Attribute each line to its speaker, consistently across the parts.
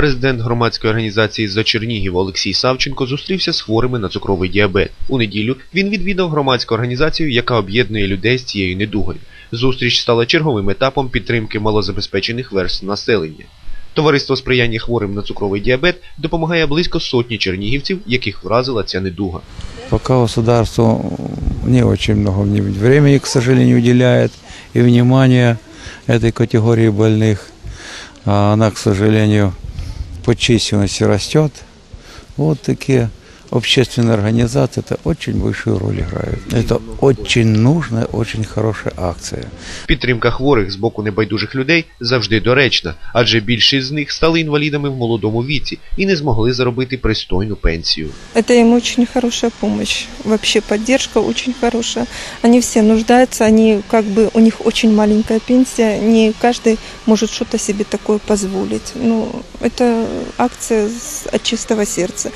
Speaker 1: Президент громадської організації «За Чернігів» Олексій Савченко зустрівся з хворими на цукровий діабет. У неділю він відвідав громадську організацію, яка об'єднує людей з цією недугою. Зустріч стала черговим етапом підтримки малозабезпечених верств населення. Товариство сприяння хворим на цукровий діабет допомагає близько сотні чернігівців, яких вразила ця недуга.
Speaker 2: Пока государство не очень много времени, к сожалению, уделяет и внимания этой категории больных. А она, к сожалению, по численности растет. Вот такие общественные организации это очень большую роль играют. Это очень нужная, очень хорошая акция.
Speaker 1: Підтримка хворих з боку небайдужих людей завжди доречна, адже більшість з них стали інвалідами в молодому віці і не змогли заробити пристойну пенсію.
Speaker 3: Это им очень хорошая помощь, вообще поддержка очень хорошая. Они все нуждаются, они как бы у них очень маленькая пенсия, не каждый может что-то себе такое позволить. Ну, это акция с- от чистого сердца.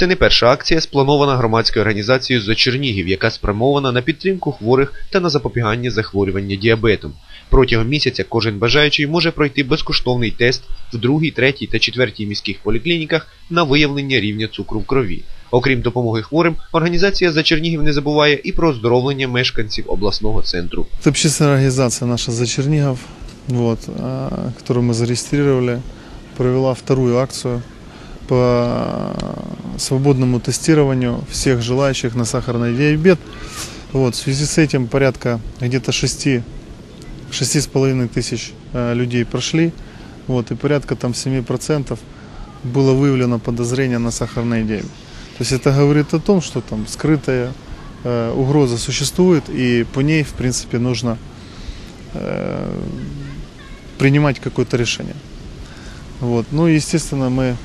Speaker 1: Це не перша акція, спланована громадською організацією «За Чернігів», яка спрямована на підтримку хворих та на запобігання захворювання діабетом. Протягом місяця кожен бажаючий може пройти безкоштовний тест в другій, третій та четвертій міських поліклініках на виявлення рівня цукру в крові. Окрім допомоги хворим, організація «За Чернігів» не забуває і про оздоровлення мешканців обласного центру.
Speaker 4: Это общественная организация наша «За Чернигов», вот, а, которую мы провела вторую акцию по свободному тестированию всех желающих на сахарный диабет. Вот, в связи с этим порядка где-то 6, 6,5 тысяч э, людей прошли, вот, и порядка там 7% было выявлено подозрение на сахарный диабет. То есть это говорит о том, что там скрытая э, угроза существует, и по ней, в принципе, нужно э, принимать какое-то решение. Вот. Ну и, естественно, мы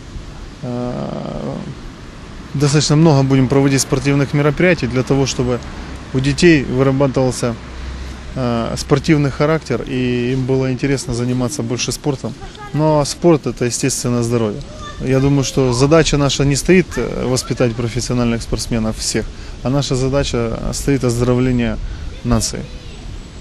Speaker 4: достаточно много будем проводить спортивных мероприятий для того, чтобы у детей вырабатывался э, спортивный характер, и им было интересно заниматься больше спортом. Ну а спорт это, естественно, здоровье. Я думаю, что задача наша не стоит э, воспитать профессиональных спортсменов всех, а наша задача стоит оздоровление нации.